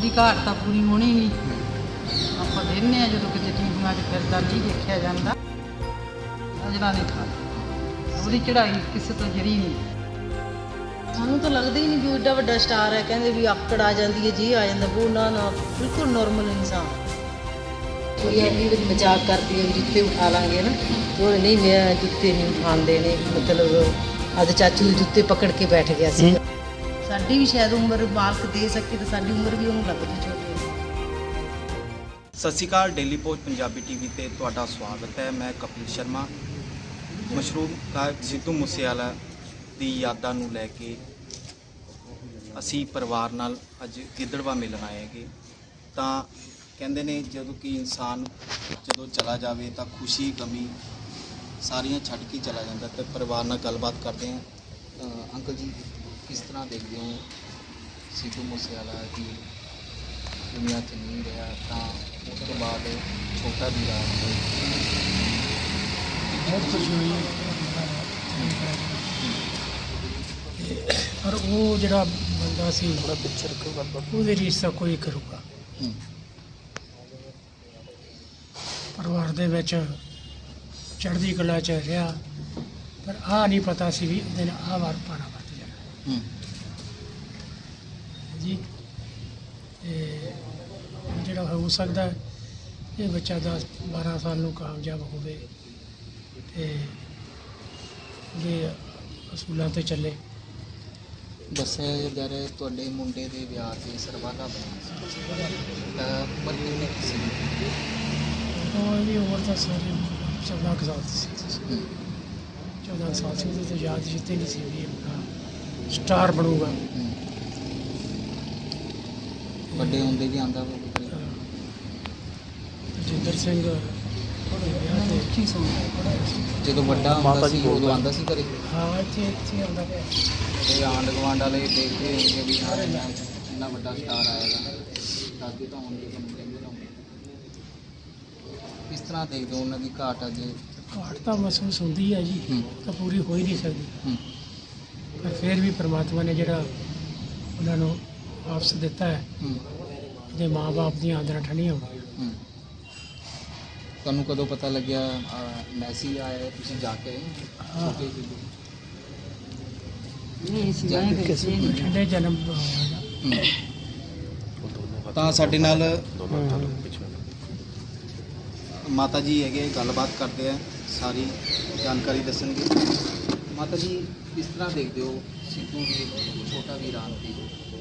ਉਹਦੀ ਘਾਟ ਤਾਂ ਪੂਰੀ ਹੋਣੀ ਨਹੀਂ ਆਪਾਂ ਦੇਖਨੇ ਆ ਜਦੋਂ ਕਿਤੇ ਟੀਵੀਆਂ 'ਚ ਫਿਰਦਾ ਨਹੀਂ ਦੇਖਿਆ ਜਾਂਦਾ। ਅਜਨਾ ਨਹੀਂ ਖਾ ਉਹਦੀ ਚੜ੍ਹਾਈ ਕਿਸੇ ਤੋਂ ਜਰੀ ਨਹੀਂ। ਸਾਨੂੰ ਤਾਂ ਲੱਗਦਾ ਹੀ ਨਹੀਂ ਵੀ ਏਡਾ ਵੱਡਾ ਸਟਾਰ ਹੈ। ਕਹਿੰਦੇ ਵੀ ਆਕੜ ਆ ਜਾਂਦੀ ਹੈ ਜੀ ਆ ਜਾਂਦਾ। ਉਹ ਨਾ ਨਾ ਬਿਲਕੁਲ ਨਾਰਮਲ ਇਨਸਾਨ। ਕੋਈ ਐਨੀ ਵਾਰੀ ਮਜ਼ਾਕ ਕਰਦੀ ਹੈ ਵੀ ਜੁੱਤੇ ਉਠਾ ਲਾਂਗੇ ਨਾ? ਉਹ ਨਹੀਂ ਮੈਂ ਜੁੱਤੇ ਨਹੀਂ ਉਠਾਉਣ ਦੇਣੇ ਮਤਲਬ ਅੱਜ ਚਾਚੂ ਦੇ ਜੁੱਤੇ ਪਕੜ ਕੇ ਬੈਠ ਗਿਆ ਸੀ। ਸਾਡੀ ਵੀ ਸ਼ਾਇਦ ਉਮਰ ਮਾਲਕ ਦੇ ਸਕੇ ਤੇ ਸਾਡੀ ਉਮਰ ਵੀ ਉਹਨੂੰ ਲੱਗਦੀ ਛੋਟੀ Sat Sri Akal Daily Post Punjabi TV ਤੇ ਤੁਹਾਡਾ ਸਵਾਗਤ ਹੈ। ਮੈਂ ਕਪਿਲ ਸ਼ਰਮਾ ਮਸ਼ਰੂਮ ਗਾਇਕ ਸਿੱਧੂ ਮੂਸੇਵਾਲਾ ਦੀ ਯਾਦਾਂ ਨੂੰ ਲੈ ਕੇ ਅਸੀਂ ਪਰਿਵਾਰ ਨਾਲ ਅੱਜ ਗਿੱਦੜਵਾ ਮਿਲਣ ਆਏ ਹੈਗੇ। ਤਾਂ ਕਹਿੰਦੇ ਨੇ, ਜਦੋਂ ਕਿ ਇਨਸਾਨ ਜਦੋਂ ਚਲਾ ਜਾਵੇ ਤਾਂ ਖੁਸ਼ੀ, ਗਮੀ ਸਾਰੀਆਂ ਛੱਡ ਕੇ ਚਲਾ ਜਾਂਦਾ ਤੇ ਪਰਿਵਾਰ ਨਾਲ ਗੱਲਬਾਤ ਕਰਦੇ ਹਾਂ। ਅੰਕਲ ਜੀ ਕਿਸ ਤਰ੍ਹਾਂ ਦੇਖਦੇ ਹੋ ਸਿੱਧੂ ਮੂਸੇਵਾਲਾ ਦੀ ਦੁਨੀਆ 'ਚ ਨਹੀਂ ਰਿਹਾ ਤਾਂ ਉਸ ਤੋਂ ਬਾਅਦ ਛੋਟਾ ਵੀਰਾ ਬਹੁਤ ਖੁਸ਼ੀ ਹੋਈ। ਪਰ ਉਹ ਜਿਹੜਾ ਬੰਦਾ ਸੀ ਬੜਾ ਪਿੱਛਰ ਉਹਦੇ ਰੀਸਾ ਕੋਈ ਕਰੂਗਾ ਪਰਿਵਾਰ ਦੇ ਵਿੱਚ ਚੜ੍ਹਦੀ ਕਲਾ ਚ ਰਿਹਾ ਪਰ ਆ ਨਹੀਂ ਪਤਾ ਸੀ ਵੀ ਨਾਲ ਆ ਵਾਰ ਪਾਣਾ ਜੀ ਤੇ ਜਿਹੜਾ ਹੋ ਸਕਦਾ ਹੈ, ਇਹ ਬੱਚਾ 10 12 ਸਾਲ ਨੂੰ ਕਾਮਯਾਬ ਹੋਵੇ ਤੇ ਉਹਦੇ ਅਸੂਲਾਂ ਤੇ ਚੱਲੇ। ਦੱਸਿਆ ਜਾ ਰਿਹਾ ਤੁਹਾਡੇ ਮੁੰਡੇ ਦੇ ਵਿਆਹ ਤੇ ਸਰਵਾਲਾ ਬਣਿਆ ਸੀ ਤਾਂ ਉਮਰ ਕਿੰਨੀ ਕੁ ਸੀ? ਉਹ ਇਹਦੀ ਉਮਰ ਤਾਂ ਸਾਰੀ 14 ਕੁ ਸਾਲ ਦੀ ਸੀ। ਹੂੰ। 14 ਸਾਲ ਸੀ ਉਹਦੇ ਤੋਂ ਯਾਦ ਜਿੱਤੇ ਨਹੀਂ ਸੀ ਵੀ ਆਪਣਾ ਸਟਾਰ ਬਣੂਗਾ। ਵੱਡੇ ਹੁੰਦੇ ਵੀ ਆਂਦਾ ਵਾ। ਜਿੰਦਰ ਸਿੰਘ ਸੁਣਦਾ ਜਦੋਂ ਵੱਡਾ ਹੁੰਦਾ ਸੀ ਉਦੋਂ ਆਂਦਾ ਸੀ ਘਰੇ? ਹਾਂ ਇੱਥੇ ਇੱਥੇ ਆਉਂਦਾ ਪਿਆ। ਤੇ ਆਂਡ ਗਵਾਂਡ ਵਾਲੇ ਦੇਖਦੇ ਹੋਣਗੇ ਵੀ ਹਾਂ ਇੰਨਾ ਵੱਡਾ ਸਟਾਰ ਆਏਗਾ ਦਾਦੇ ਤਾਂ ਹੋਣਗੇ ਤੁਹਾਨੂੰ ਕਹਿੰਦੇ ਤਾਂ ਹੋਣਗੇ ਕਿਸ ਤਰ੍ਹਾਂ ਦੇਖਦੇ ਉਹਨਾਂ ਦੀ ਘਾਟ ਅੱਜ? ਘਾਟ ਤਾਂ ਮਹਿਸੂਸ ਹੁੰਦੀ ਹੈ ਜੀ ਤਾਂ ਪੂਰੀ ਹੋ ਹੀ ਨਹੀਂ ਸਕਦੀ। ਪਰ ਫਿਰ ਵੀ ਪ੍ਰਮਾਤਮਾ ਨੇ ਜਿਹੜਾ ਉਹਨਾਂ ਨੂੰ ਵਾਪਸ ਦਿੱਤਾ ਹੈ ਉਹਦੇ ਮਾਪੇ ਦੀਆਂ ਆਦਰਾਂ ਠੰਡੀਆਂ ਹੋ ਗਈਆਂ। ਤੁਹਾਨੂੰ ਕਦੋਂ ਪਤਾ ਲੱਗਿਆ ਮੈਸੇਜ ਆਇਆ ਤੁਸੀਂ ਜਾ ਕੇ? ਨਹੀਂ ਸੀ। ਠੰਡੇ ਜਨਮ। ਤਾਂ ਸਾਡੇ ਨਾਲ ਮਾਤਾ ਜੀ ਹੈਗੇ ਗੱਲਬਾਤ ਕਰਦੇ ਆ ਸਾਰੀ ਜਾਣਕਾਰੀ ਦੱਸਣਗੇ ਮਾਤਾ ਜੀ ਕਿਸ ਤਰ੍ਹਾਂ ਦੇਖਦੇ ਹੋ ਸਿੱਧੂ ਦੀ ਛੋਟਾ ਵੀਰਾਨ ਦੀ?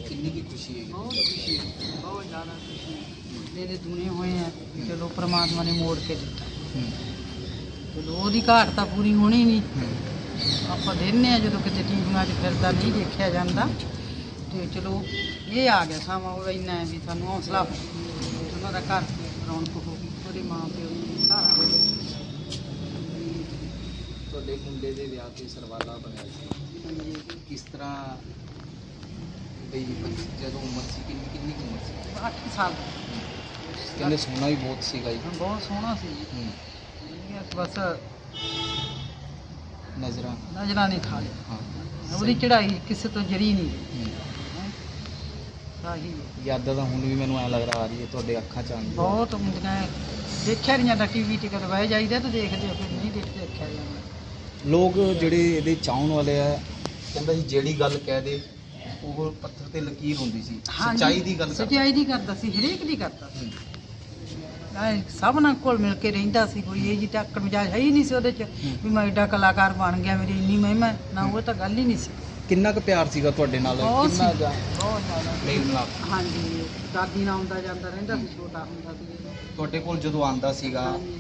ਕਿੰਨੀ ਕੀ ਖੁਸ਼ੀ ਹੈਗੀ? ਬਹੁਤ ਖੁਸ਼ੀ ਹੈ, ਬਹੁਤ ਜ਼ਿਆਦਾ ਖੁਸ਼ੀ ਹੈ। ਮੁੰਡੇ ਦੁਨੇ ਹੋਏ ਆ ਚਲੋ ਪ੍ਰਮਾਤਮਾ ਨੇ ਮੋੜ ਕੇ ਦਿੱਤਾ। ਚਲੋ ਉਹਦੀ ਘਾਟ ਤਾਂ ਪੂਰੀ ਹੋਣੀ ਨਹੀਂ। ਆਪਾਂ ਦੇਖਨੇ ਆ ਜਦੋਂ ਕਿਤੇ ਟੀਮਾਂ 'ਚ ਫਿਰਦਾ ਨਹੀਂ ਦੇਖਿਆ ਜਾਂਦਾ। ਤੇ ਚਲੋ ਇਹ ਆ ਗਿਆ ਸਮਾਂ ਉਹ ਇੰਨਾ ਵੀ ਸਾਨੂੰ ਹੌਸਲਾ ਉਹਨਾਂ ਦਾ ਘਰ ਰੌਣਕ ਹੋ ਗਈ ਉਹਦੇ ਮਾਂ ਪਿਓ ਨੂੰ ਸਹਾਰਾ ਹੋ ਤੁਹਾਡੇ ਮੁੰਡੇ ਦੇ ਵਿਆਹ ਤੇ ਸਰਵਾਲਾ ਬਣਿਆ ਸੀ। ਹਾਂਜੀ। ਕਿਸ ਤਰ੍ਹਾਂ ਬਈ ਜਦੋਂ ਉਮਰ ਸੀ ਕਿੰਨੀ ਕਿੰਨੀ ਕੁ ਉਮਰ ਸੀ? 8 ਸਾਲ। ਦਾ ਕਹਿੰਦੇ ਸੋਨਾ ਵੀ ਬਹੁਤ ਸੀਗਾ ਜੀ। ਬਹੁਤ ਸੋਹਣਾ ਸੀ ਜੀ। ਬਸ ਨਜ਼ਰਾਂ। ਨਜ਼ਰਾਂ ਨੇ ਖਾ ਲਿਆ ਹਾਂ। ਉਹਦੀ ਚੜ੍ਹਾਈ ਕਿਸੇ ਤੋਂ ਜਰੀ ਨਹੀਂ ਸਾਹੀ। ਯਾਦਾਂ ਤਾਂ ਹੁਣ ਵੀ ਮੈਨੂੰ ਐ ਲੱਗਦਾ ਆ ਰਹੀ ਹੈ ਤੁਹਾਡੇ ਅੱਖਾਂ 'ਚ ਆਉਂਦੀ ਬਹੁਤ ਹੁੰਦੀਆਂ। ਦੇਖਿਆ ਨਹੀਂ ਜਾਂਦਾ ਟੀਵੀ ਤੇ ਕਦੇ ਬਹਿ ਜਾਈਦਾ ਤਾਂ ਦੇਖਦੇ ਹੋ ਫਿਰ ਨਹੀਂ ਦੇਖ ਦੇਖਿਆ ਜਾਂਦਾ। ਲੋਕ ਜਿਹੜੇ ਇਹਦੇ ਚਾਹਣ ਵਾਲੇ ਆ ਕਹਿੰਦਾ ਜੀ ਜਿਹੜੀ ਗੱਲ ਕਹਿ ਦੇ ਉਹ ਪੱਥਰ ਤੇ ਲਕੀਰ ਹੁੰਦੀ ਸੀ ਹਾਂਜੀ, ਸੱਚਾਈ ਦੀ ਗੱਲ ਕਰਦਾ ਸੱਚਾਈ ਦੀ ਕਰਦਾ ਸੀ ਹਰੇਕ ਦੀ ਕਰਦਾ ਸੀ ਹਮ। ਐਂ ਸਭ ਨਾਲ ਕੋਲ ਮਿਲ ਕੇ ਰਹਿੰਦਾ ਸੀ ਕੋਈ ਇਹ ਜੀ ਟੱਕਰ ਮਜਾ ਹੈ ਹੀ ਨਹੀਂ ਸੀ ਉਹਦੇ ਚ ਵੀ ਮੈਂ ਐਡਾ ਕਲਾਕਾਰ ਬਣ ਗਿਆ ਮੇਰੀ ਇੰਨੀ ਮਹਿਮਾ ਹੈ। ਨਾ ਉਹ ਤਾਂ ਗੱਲ ਹੀ ਨਹੀਂ ਸੀ ਕਿੰਨਾ ਕੁ ਪਿਆਰ ਸੀਗਾ ਤੁਹਾਡੇ ਨਾਲ ਬਹੁਤ ਕਿੰਨਾ ਜਾ ਬਹੁਤ ਜ਼ਿਆਦਾ ਮੇਲ ਹਾਂਜੀ ਦਾਦੀ ਨਾਲ ਆਉਂਦਾ ਜਾਂਦਾ ਰਹਿੰਦਾ ਸੀ ਛੋਟਾ ਹੁੰਦਾ ਸੀ ਜਦੋਂ। ਤੁਹਾਡੇ ਕੋਲ ਜਦੋਂ ਆਂਦਾ ਸੀਗਾ ਹਾਂਜੀ।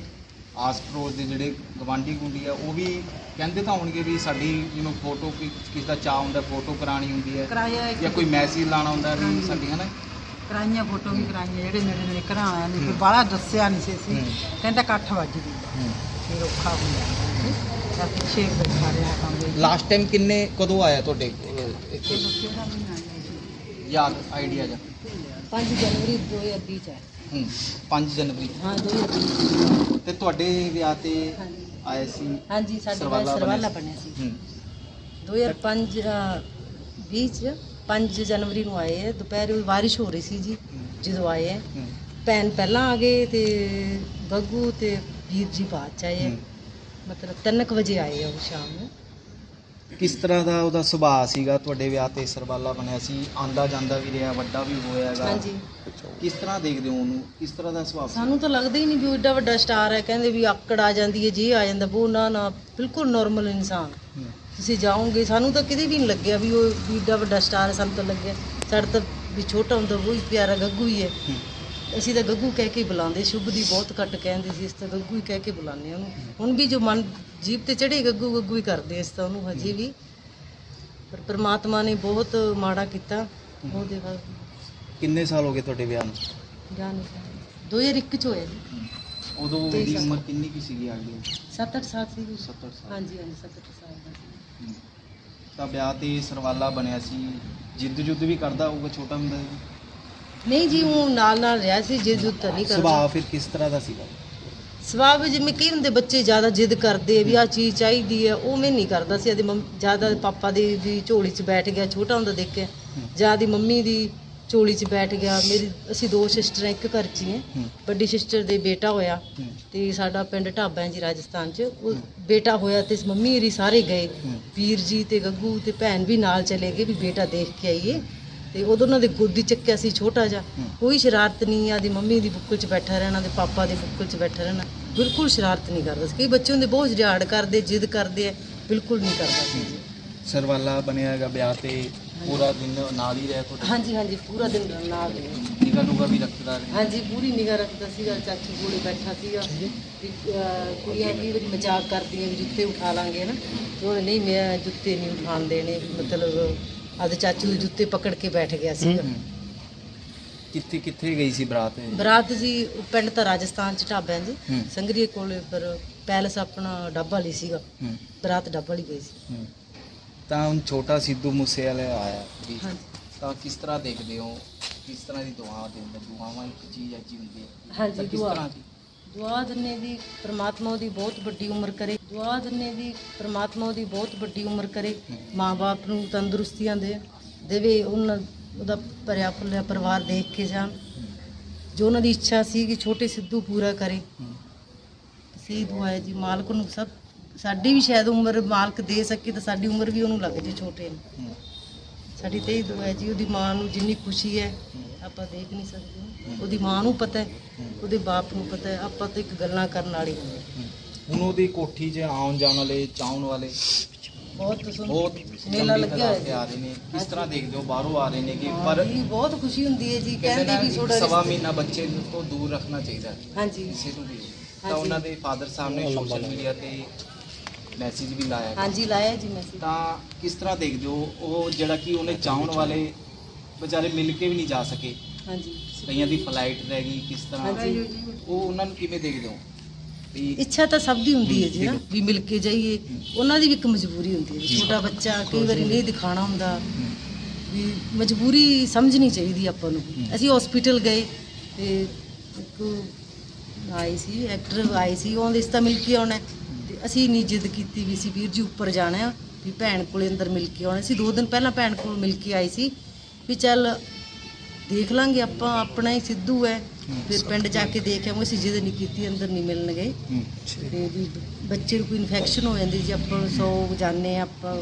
ਆਸ ਪੜੋਸ ਦੇ ਜਿਹੜੇ ਗਵਾਂਢੀ ਗੁੰਡੀ ਆ ਉਹ ਵੀ ਕਹਿੰਦੇ ਤਾਂ ਹੋਣਗੇ ਵੀ ਸਾਡੀ ਜਿਹਨੂੰ ਫੋਟੋ ਕਿਸ ਦਾ ਚਾਹ ਹੁੰਦਾ ਫੋਟੋ ਕਰਾਣੀ ਹੁੰਦੀ ਹੈ ਕਰਾਇਆ ਇੱਕ ਜਾਂ ਕੋਈ ਮੈਸੇਜ ਲਾਣਾ ਹੁੰਦਾ ਵੀ। ਸਾਡੀ ਹਨਾ? ਕਰਾਈਆਂ ਫੋਟੋ ਵੀ ਕਰਾਈਆਂ ਜਿਹੜੇ ਮੇਰੇ ਮੇਰੇ ਘਰਾਂ ਆਇਆ ਨੇ ਫਿਰ ਬਾਹਲਾ ਦੱਸਿਆ ਨਹੀਂ ਸੀ ਅਸੀਂ। ਹੂੰ। ਕਹਿੰਦਾ ਇਕੱਠ ਵੱਜਦੀ ਫਿਰ ਔਖਾ ਹੁੰਦਾ ਤਾਂ ਪਿੱਛੇ ਬੈਠਾ ਰਿਹਾ ਕਮਰੇ 'ਚ। ਲਾਸਟ ਟਾਈਮ ਕਿੰਨੇ ਕਦੋਂ ਆਇਆ ਤੁਹਾਡੇ ਕੋਲ ਇੱਥੇ? ਯਾਦ ਆਈਡੀਆ ਜਾਂ 5 ਜਨਵਰੀ 2020 ਚ ਹੈ ਹੂੰ 5 ਜਨਵਰੀ। ਹਾਂ 2020 ਤੇ ਤੁਹਾਡੇ ਵਿਆਹ ਤੇ ਹਾਂਜੀ। ਆਏ ਸੀ ਹਾਂਜੀ ਸਾਡੇ ਕੋਲ ਸਰਵਾਲਾ ਸਰਵਾਲਾ ਬਣਿਆ ਸੀ। ਹੂੰ। 2005 20 ਚ 5 ਜਨਵਰੀ ਨੂੰ ਆਏ ਹੈ ਦੁਪਹਿਰ ਬਾਰਿਸ਼ ਹੋ ਰਹੀ ਸੀ ਜੀ ਜਦੋਂ ਆਏ ਹੈ ਹੂੰ, ਭੈਣ ਪਹਿਲਾਂ ਆ ਗਏ ਤੇ ਗੱਗੂ ਤੇ ਵੀਰ ਜੀ ਬਾਅਦ ਚ ਆਏ ਹੈ ਹੂੰ। ਮਤਲਬ 3 ਵਜੇ ਆਏ ਆ ਉਹ ਸ਼ਾਮ ਨੂੰ। ਕਿਸ ਤਰ੍ਹਾਂ ਦਾ ਉਹਦਾ ਸੁਭਾਅ ਸੀਗਾ? ਤੁਹਾਡੇ ਵਿਆਹ ਤੇ ਸਰਵਾਲਾ ਬਣਿਆ ਸੀ ਆਂਦਾ ਜਾਂਦਾ ਵੀ ਰਿਹਾ ਵੱਡਾ ਵੀ ਹੋਇਆ ਹੈਗਾ। ਹਾਂਜੀ। ਕਿਸ ਤਰ੍ਹਾਂ ਦੇਖਦੇ ਹੋ ਉਹਨੂੰ? ਕਿਸ ਤਰ੍ਹਾਂ ਦਾ ਸੁਭਾਅ ਸੀ? ਸਾਨੂੰ ਤਾਂ ਲੱਗਦਾ ਹੀ ਨਹੀਂ ਵੀ ਉਹ ਏਡਾ ਵੱਡਾ ਸਟਾਰ ਹੈ ਕਹਿੰਦੇ ਵੀ ਆਕੜ ਆ ਜਾਂਦੀ ਹੈ ਜੀ ਆ ਜਾਂਦਾ। ਉਹ ਨਾ ਨਾ ਬਿਲਕੁਲ ਨਾਰਮਲ ਇਨਸਾਨ। ਹੂੰ, ਤੁਸੀਂ ਜਾਓਗੇ ਸਾਨੂੰ ਤਾਂ ਕਿਤੇ ਵੀ ਨਹੀਂ ਲੱਗਿਆ ਵੀ ਉਹ ਵੀ ਏਡਾ ਵੱਡਾ ਸਟਾਰ ਹੈ ਸਾਨੂੰ ਤਾਂ ਲੱਗਿਆ। ਸਾਡਾ ਤਾਂ ਵੀ ਛੋਟਾ ਹੁੰਦਾ ਉਹ ਹੀ ਪਿਆਰਾ ਗੱਗੂ ਹੀ ਹੈ। ਹੂੰ, ਅਸੀਂ ਤਾਂ ਗੱਗੂ ਕਹਿ ਕੇ ਹੀ ਬੁਲਾਉਂਦੇ ਸ਼ੁਭ ਦੀ ਬਹੁਤ ਘੱਟ ਕਹਿੰਦੇ ਸੀ ਇਸ ਤਾਂ ਗੱਗੂ ਹੀ ਕਹਿ ਕੇ ਬੁਲਾਉਂਦੇ ਹਾਂ ਉਹਨੂੰ। ਹੁਣ ਵੀ ਜੋ ਮਨ ਜੀਭ ਤੇ ਚੜੇ ਗੱਗੂ ਗੱਗੂ ਹੀ ਕਰਦੇ ਇਸ ਤਾਂ ਉਹਨੂੰ ਹਜੇ ਵੀ। ਪਰ ਪ੍ਰਮਾਤਮਾ ਨੇ ਬਹੁਤ ਮਾੜਾ ਕੀਤਾ ਉਹਦੇ ਬਾਅਦ ਕਿੰਨੇ ਸਾਲ ਹੋ ਗਏ ਤੁਹਾਡੇ ਵਿਆਹ ਨੂੰ? ਜਾਨ 2001 ਚ ਹੋਇਆ ਜੀ। ਉਦੋਂ ਉਹਦੀ। ਉਮਰ ਕਿੰਨੀ ਕੀ ਸੀਗੀ ਆਈਡੀਆ 7-8 ਸਾਲ ਸੀ ਜੀ। 70 ਸਾਲ। ਹਾਂਜੀ ਹਾਂਜੀ 7-8 ਸਾਲ ਦਾ ਸੀ। ਤਾਂ ਵਿਆਹ ਤੇ ਸਰਵਾਲਾ ਬਣਿਆ ਸੀ। ਜਿੱਦ ਜੁੱਦ ਵੀ ਕਰਦਾ ਹੋਊਗਾ ਛੋਟਾ ਹੁੰਦਾ ਸੀ ਨਹੀਂ ਜੀ ਉਹ ਨਾਲ ਨਾਲ ਰਿਹਾ ਸੀ ਜੇ ਜੁੱਤ ਤਾਂ ਨਹੀਂ ਕਰਦਾ। ਸੁਭਾਅ ਫਿਰ ਕਿਸ ਤਰ੍ਹਾਂ ਦਾ ਸੀਗਾ? ਸਵਾਬ ਜਿਵੇਂ ਕਈ ਹੁੰਦੇ ਬੱਚੇ ਜ਼ਿਆਦਾ ਜਿੱਦ ਕਰਦੇ ਆ ਵੀ ਆ ਚੀਜ਼ ਚਾਹੀਦੀ ਹੈ ਉਵੇਂ ਨਹੀਂ ਕਰਦਾ ਸੀ। ਆਦੀ ਮੰਮ ਜ਼ਿਆਦਾ ਪਾਪਾ ਦੀ ਦੀ ਝੋਲੀ 'ਚ ਬੈਠ ਗਿਆ ਛੋਟਾ ਹੁੰਦਾ ਦੇਖਿਆ। ਜਾਂ ਦੀ ਮੰਮੀ ਦੀ ਝੋਲੀ 'ਚ ਬੈਠ ਗਿਆ। ਮੇਰੀ ਅਸੀਂ ਦੋ ਸਿਸਟਰਾਂ ਇੱਕ ਘਰ 'ਚ ਹੀ ਹਾਂ ਹੂੰ, ਵੱਡੀ ਸਿਸਟਰ ਦੇ ਬੇਟਾ ਹੋਇਆ। ਹੂੰ, ਤੇ ਸਾਡਾ ਪਿੰਡ ਢਾਬਾ ਹੈ ਜੀ ਰਾਜਸਥਾਨ 'ਚ। ਉਹ ਬੇਟਾ ਹੋਇਆ ਤੇ ਮੰਮੀ ਹਰੀ ਸਾਰੇ ਗਏ। ਹੂੰ, ਵੀਰ ਜੀ ਤੇ ਗੱਗੂ ਤੇ ਭੈਣ ਵੀ ਨਾਲ ਚਲੇ ਗਏ ਵੀ ਬੇਟਾ ਦੇਖ ਕੇ ਆਈਏ। ਤੇ ਉਦੋਂ ਉਹਨਾਂ ਦੇ ਗੋਦੀ ਚੱਕਿਆ ਸੀ ਛੋਟਾ ਜਿਹਾ। ਹੂੰ। ਕੋਈ ਸ਼ਰਾਰਤ ਨਹੀਂ ਆਦੀ ਮੰਮੀ ਦੀ ਬੁੱਕਲ 'ਚ ਬੈਠਾ ਰਹਿਣਾ ਤੇ ਪਾਪਾ ਦੇ ਬੁੱਕਲ 'ਚ ਬੈਠਾ ਰਹਿਣਾ। ਬਿਲਕੁਲ ਸ਼ਰਾਰਤ ਨਹੀਂ ਕਰਦਾ ਸੀ। ਕਈ ਬੱਚੇ ਹੁੰਦੇ ਬਹੁਤ ਰਿਆੜ ਕਰਦੇ ਜਿੱਦ ਕਰਦੇ ਆ ਬਿਲਕੁਲ ਨਹੀਂ ਕਰਦਾ ਸੀ। ਸਰਵਾਲਾ ਬਣਿਆ ਹੈਗਾ ਵਿਆਹ ਤੇ ਪੂਰਾ ਦਿਨ ਨਾਲ ਹੀ ਰਿਹਾ ਤੁਹਾਡੇ? ਹਾਂਜੀ ਹਾਂਜੀ ਪੂਰਾ ਦਿਨ ਨਾਲ ਰਿਹਾ ਨਿਗਾ ਨੂਗਾ ਵੀ ਰੱਖਦਾ ਰਿਹਾ? ਹਾਂਜੀ ਪੂਰੀ ਨਿਗਾਹ ਰੱਖਦਾ ਸੀਗਾ ਚਾਚੀ ਕੋਲੇ ਬੈਠਾ ਸੀਗਾ। ਵੀ, ਕੁੜੀਆਂ ਕਈ ਵਾਰੀ ਮਜ਼ਾਕ ਕਰਦੀਆਂ ਵੀ ਜੁੱਤੇ ਉਠਾ ਲਾਂਗੇ ਨਾ ਤੇ ਉਹਨੇ ਨਹੀਂ ਮੈਂ ਜੁੱਤੇ ਨਹੀਂ ਉਠਾਣ ਦੇਣੇ ਮਤਲਬ ਆਦੇ ਚਾਚੂ ਦੇ ਜੁੱਤੇ ਪਕੜ ਕੇ ਬੈਠ ਗਿਆ ਹੂੰ। ਕਿੱਥੇ ਕਿੱਥੇ ਗਈ ਸੀ ਬਰਾਤ ਇਹ? ਬਰਾਤ ਜੀ ਪਿੰਡ ਤਾਂ ਰਾਜਸਥਾਨ ਚ ਢਾਬਾ ਹੈ ਜੀ ਹੂੰ। ਸੰਗਰੀਏ ਕੋਲੇ ਪਰ ਪੈਲਸ ਆਪਣਾ ਡੱਬਾ ਵਾਲੀ ਸੀਗਾ। ਹੂੰ, ਬਰਾਤ ਡੱਬਾ ਵਾਲੀ ਗਈ ਸੀ। ਹੂੰ। ਤਾਂ ਹੁਣ ਛੋਟਾ ਸਿੱਧੂ ਮੂਸੇ ਵਾਲਾ ਆਇਆ। ਹਾਂਜੀ। ਤਾਂ ਕਿਸ ਤਰ੍ਹਾਂ ਦੇਖਦੇ ਹੋ? ਕਿਸ ਤਰ੍ਹਾਂ ਦੀ ਦੁਆ ਦਿੰਦੇ ਦੁਆਵਾਂ ਇੱਕ ਚੀਜ਼ ਐਜੀ ਹੁੰਦੀ ਹੈ। ਹਾਂਜੀ, ਕਿਸ ਦੁਆ। ਤਰ੍ਹਾਂ ਦੀ? ਦੁਆ ਦਿੰਨੇ ਦੀ ਪ੍ਰਮਾਤਮਾ ਉਹਦੀ ਬਹੁਤ ਵੱਡੀ ਉਮਰ ਕਰੇ, ਦੁਆ ਦਿੰਨੇ ਦੀ ਪ੍ਰਮਾਤਮਾ ਉਹਦੀ ਬਹੁਤ ਵੱਡੀ ਉਮਰ ਕਰੇ, ਮਾਂ-ਬਾਪ ਨੂੰ ਤੰਦਰੁਸਤੀਆਂ ਦੇ, ਦੇਵੇ ਉਹਨਾਂ, ਉਹਦਾ ਭਰਿਆ ਭੁੱਲਿਆ ਪਰਿਵਾਰ ਦੇਖ ਕੇ ਜਾਣ। ਜੋ ਉਹਨਾਂ ਦੀ ਇੱਛਾ ਸੀ ਕਿ ਛੋਟੇ ਸਿੱਧੂ ਪੂਰਾ ਕਰੇ। ਅਸੀਂ ਦੁਆ ਹੈ ਜੀ, ਮਾਲਕ ਨੂੰ ਸਭ, ਸਾਡੀ ਵੀ ਸ਼ਾਇਦ ਉਮਰ ਮਾਲਕ ਦੇ ਸਕੇ ਤਾਂ ਸਾਡੀ ਉਮਰ ਵੀ ਉਹਨੂੰ ਲੱਗ ਜੇ ਛੋਟੇ ਨੂੰ। ਸਾਡੀ ਤੇ ਇਹ ਦੁਆ ਹੈ ਜੀ ਉਹਦੀ ਮਾਂ ਨੂੰ ਜਿੰਨੀ ਖੁਸ਼ੀ ਹੈ ਆਪਾਂ ਦੇਖ ਨਹੀਂ ਸਕਦੇ। ਉਹਦੀ ਮਾਂ ਨੂੰ ਪਤਾ ਹੈ ਉਹਦੇ ਬਾਪ ਨੂੰ ਪਤਾ ਹੈ ਆਪਾਂ ਤਾਂ ਇੱਕ ਗੱਲਾਂ ਕਰਨ ਵਾਲੀ ਹੁੰਦੇ ਹੂੰ। ਹੁਣ ਉਹਦੀ ਕੋਠੀ 'ਚ ਆਉਣ ਜਾਣ ਵਾਲੇ ਚਾਹਣ ਵਾਲੇ ਬਹੁਤ ਸੁਣ ਬਹੁਤ ਮੇਲਾ ਲੱਗਿਆ ਤੇ ਆ ਹੋਇਆ ਰਹੇ ਨੇ। ਕਿਸ ਤਰ੍ਹਾਂ ਦੇਖਦੇ ਹੋ? ਬਾਹਰੋਂ ਆ ਰਹੇ ਨੇ ਕਿ ਪਰ ਬਹੁਤ ਖੁਸ਼ੀ ਹੁੰਦੀ ਹੈ ਜੀ ਕਹਿੰਦੇ ਇੱਕ ਥੋੜਾ ਸਵਾ ਮਹੀਨਾ ਬੱਚੇ ਨੂੰ ਤੋਂ ਦੂਰ ਰੱਖਣਾ ਚਾਹੀਦਾ ਹੈ। ਹਾਂਜੀ। ਕਿਸੇ ਨੂੰ ਵੀ। ਤਾਂ। ਉਹਨਾਂ ਦੇ ਫਾਦਰ ਸਾਹਿਬ ਨੇ ਸੋਸ਼ਲ ਮੀਡੀਆ ਤੇ ਮੈਸੇਜ ਵੀ ਲਾਇਆ ਹੈ। ਹਾਂਜੀ ਲਾਇਆ ਜੀ ਮੈਸੇਜ ਤਾਂ ਕਿਸ ਤਰ੍ਹਾਂ ਦੇਖਦੇ ਹੋ? ਉਹ ਜਿਹੜਾ ਕਿ ਉਹਨੇ ਚਾਹਣ ਵਾਲੇ ਵਿਚਾਰੇ ਮਿਲ ਕੇ ਵੀ ਨਹੀਂ ਜਾ ਸਕੇ। ਹਾਂਜੀ। ਕਈਆਂ ਦੀ ਫਲਾਈਟ ਰਹਿ ਗਈ ਕਿਸ ਤਰ੍ਹਾਂ? ਹਾਂਜੀ। ਉਹ ਉਹਨਾਂ ਨੂੰ ਕਿਵੇਂ ਦੇਖਦੇ ਹੋ? ਵੀ ਇੱਛਾ ਤਾਂ ਸਭ ਦੀ ਹੁੰਦੀ ਹੈ ਜੀ ਨਾ ਵੀ ਮਿਲ ਕੇ ਜਾਈਏ। ਉਹਨਾਂ ਦੀ ਵੀ ਇੱਕ ਮਜਬੂਰੀ ਹੁੰਦੀ ਹੈ ਜੀ। ਛੋਟਾ ਬੱਚਾ ਕਈ ਵਾਰੀ ਨਹੀਂ ਦਿਖਾਣਾ ਹੁੰਦਾ। ਵੀ ਮਜਬੂਰੀ ਸਮਝਣੀ ਚਾਹੀਦੀ ਆਪਾਂ ਨੂੰ। ਅਸੀਂ ਹਸਪੀਟਲ ਗਏ ਤੇ ਇੱਕ ਆਈ ਸੀ ਐਕਟਰ ਆਈ ਸੀ ਉਹਦੇ ਇਸ ਤਾਂ ਮਿਲ ਕੇ ਆਉਣਾ ਹੈ। ਅਸੀਂ ਨਹੀਂ ਜਿੱਦ ਕੀਤੀ ਵੀ ਅਸੀਂ ਵੀਰ ਜੀ ਉੱਪਰ ਜਾਣਾ ਹੈ, ਵੀ ਭੈਣ ਕੋਲੇ ਅੰਦਰ ਮਿਲ ਕੇ ਆਉਣਾ। ਸੀ ਦੋ ਦਿਨ ਪਹਿਲਾਂ ਭੈਣ ਕੋਲ ਮਿਲ ਕੇ ਆਈ ਸੀ ਵੀ ਚੱਲ ਦੇਖ ਲਾਂਗੇ ਆਪਾਂ ਆਪਣਾ ਹੀ ਸਿੱਧੂ ਹੈ। ਫਿਰ ਪਿੰਡ ਜਾ ਕੇ ਦੇਖ ਆਵਾਂਗੇ ਅਸੀਂ ਜਿੱਦ ਨਹੀਂ ਕੀਤੀ ਅੰਦਰ ਨਹੀਂ ਮਿਲਣ ਗਏ। ਹੂੰ, ਤੇ ਵੀ ਬੱਚੇ ਨੂੰ ਕੋਈ ਇਨਫੈਕਸ਼ਨ ਹੋ ਜਾਂਦੀ ਜੀ ਆਪਾਂ 100 ਜਾਣੇ ਆਪਾਂ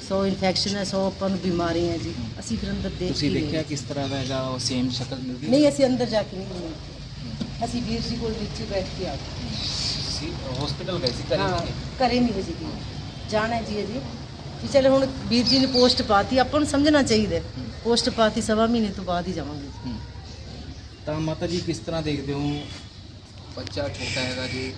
100 ਇਨਫੈਕਸ਼ਨ ਹੈ 100 ਆਪਾਂ ਨੂੰ ਬਿਮਾਰੀ ਹੈ ਜੀ। ਅਸੀਂ ਫਿਰ ਅੰਦਰ ਦੇਖ ਤੁਸੀਂ ਕੇ ਦੇਖਿਆ। ਕਿਸ ਤਰ੍ਹਾਂ ਦਾ ਹੈਗਾ ਉਹ ਸੇਮ ਸ਼ਕਲ ਮਿਲਦੀ ਨਹੀਂ ਅਸੀਂ ਅੰਦਰ ਜਾ ਕੇ ਨਹੀਂ ਮਿਲੇ। ਅਸੀਂ ਵੀਰ ਜੀ ਕੋਲ ਵਿੱਚ ਹੀ ਬੈਠ ਕੇ ਆ ਗਏ। ਸੀ ਹਸਪੀਟਲ ਗਏ ਸੀ ਘਰੇ ਹਾਂ ਨਹੀਂ ਘਰੇ ਨਹੀਂ ਵਜੀ ਗਈ ਜਾਣਾ ਹੈ ਜੀ ਅਜੀ। ਵੀ ਚਲੋ ਹੁਣ ਵੀਰ ਜੀ ਨੇ ਪੋਸਟ ਪਾਤੀ ਆਪਾਂ ਨੂੰ ਸਮਝਣਾ ਚਾਹੀਦਾ ਪੋਸਟ ਪਾਤੀ ਸਵਾ ਮਹੀਨੇ ਤੋਂ ਬਾਅਦ ਹੀ ਜਾਵਾਂਗੇ ਹੂੰ। ਤਾਂ ਮਾਤਾ ਜੀ ਕਿਸ ਤਰ੍ਹਾਂ ਦੇਖਦੇ ਹੋ? ਬੱਚਾ ਛੋਟਾ ਹੈਗਾ ਜੀ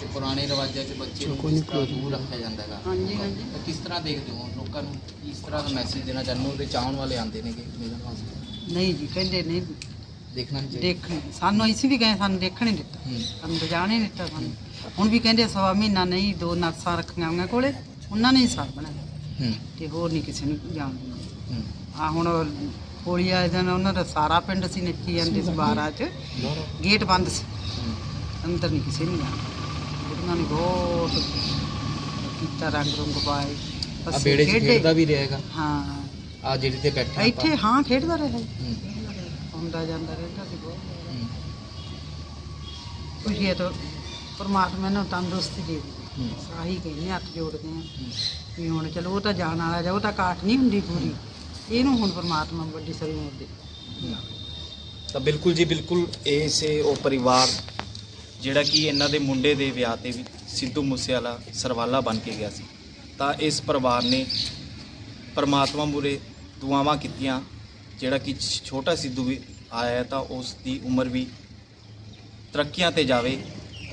ਤੇ ਪੁਰਾਣੇ ਰਿਵਾਜਾਂ 'ਚ ਬੱਚੇ ਨੂੰ ਕਿਸ ਤਰ੍ਹਾਂ ਦੂਰ ਰੱਖਿਆ ਜਾਂਦਾ ਹੈਗਾ? ਹਾਂਜੀ ਹਾਂਜੀ। ਤਾਂ ਕਿਸ ਤਰ੍ਹਾਂ ਦੇਖਦੇ ਹੋ? ਲੋਕਾਂ ਨੂੰ ਕਿਸ ਤਰ੍ਹਾਂ ਦਾ ਮੈਸੇਜ ਦੇਣਾ ਚਾਹੁੰਦੇ ਹੋ? ਉਹਦੇ ਚਾਹਣ ਵਾਲੇ ਆਉਂਦੇ ਨੇਗੇ ਮਿਲਣ ਵਾਸਤੇ ਨਹੀਂ ਜੀ ਕਹਿੰਦੇ ਨਹੀਂ। ਦੇਖਣਾ ਨਹੀਂ ਚਾਹੀਦਾ। ਸਾਨੂੰ ਅਸੀਂ ਵੀ ਗਏ ਸਾਨੂੰ ਦੇਖਣ ਹੀ ਦਿੱਤਾ। ਹੂੰ, ਅੰਦਰ ਜਾਣ ਹੀ ਨਹੀਂ ਦਿੱਤਾ ਸਾਨੂੰ। ਹੁਣ ਵੀ ਕਹਿੰਦੇ ਸਵਾ ਮਹੀਨਾ ਨਹੀਂ ਦੋ ਨਰਸਾਂ ਰੱਖੀਆਂ ਹੋਈਆਂ ਕੋਲੇ। ਉਹਨਾਂ ਨੇ ਹੀ ਸਾਰ ਬਣਾਇਆ ਤੇ ਹੋਰ ਨਹੀਂ ਕਿਸੇ ਨੂੰ ਜਾਣ ਦਿੰਦੇ। ਆ ਹੁਣ ਹੋਲੀ ਵਾਲੇ ਦਿਨ ਉਹਨਾਂ ਦਾ ਸਾਰਾ ਪਿੰਡ ਸੀ ਨੱਚੀ ਜਾਂਦੇ ਸੀ ਬਾਰਾਂ 'ਚ। ਗੇਟ ਬੰਦ ਸੀ। ਅੰਦਰ ਨਹੀਂ ਕਿਸੇ ਨੂੰ ਜਾਣਾ ਉਹਨਾਂ ਨੇ ਬਹੁਤ ਕੀਤਾ ਰੰਗ ਰੰਗ ਪਾਏ। ਬੇੜੇ 'ਚ ਖੇਡੇ। ਖੇਡਦਾ ਵੀ ਰਹੇਗਾ ਹਾਂ। ਆ ਜਿਹੜੀ ਤੇ ਬੈਠਾ ਇੱਥੇ ਹਾਂ ਖੇਡਦਾ ਰਿਹਾ। ਹੁੰਦਾ ਜਾਂਦਾ ਰਹਿੰਦਾ ਸੀ ਬਹੁਤ। ਖੁਸ਼ੀ ਹੈ ਤਾਂ ਪਰਮਾਤਮਾ ਨੂੰ ਤੰਦਰੁਸਤੀ ਦੇ ਹੂੰ। ਆਹੀ ਕਹਿੰਦੇ ਹੱਥ ਜੋੜਦੇ ਆ। ਵੀ ਹੁਣ ਚਲੋ ਉਹ ਤਾਂ ਜਾਣ ਵਾਲਾ ਜਾ ਉਹ ਤਾਂ ਕਾਟ ਨਹੀਂ ਹੁੰਦੀ ਪੂਰੀ। ਇਹਨੂੰ ਹੁਣ ਪਰਮਾਤਮਾ ਵੱਡੀ ਸਰੂਰ ਦੇ। ਤਾਂ ਬਿਲਕੁਲ ਜੀ ਬਿਲਕੁਲ ਇਹ ਸੇ ਉਹ ਪਰਿਵਾਰ ਜਿਹੜਾ ਕਿ ਇਹਨਾਂ ਦੇ ਮੁੰਡੇ ਦੇ ਵਿਆਹ ਤੇ ਵੀ ਸਿੱਧੂ ਮੂਸੇਵਾਲਾ ਸਰਵਾਲਾ ਬਣ ਕੇ ਗਿਆ ਸੀ। ਤਾਂ ਇਸ ਪਰਿਵਾਰ ਨੇ ਪਰਮਾਤਮਾ ਮੂਰੇ ਦੁਆਵਾਂ ਕੀਤੀਆਂ। ਜਿਹੜਾ ਕਿ ਛੋਟਾ ਸਿੱਧੂ ਵੀ ਆਇਆ ਤਾਂ ਉਸ ਦੀ ਉਮਰ ਵੀ ਤਰੱਕੀਆਂ ਤੇ ਜਾਵੇ।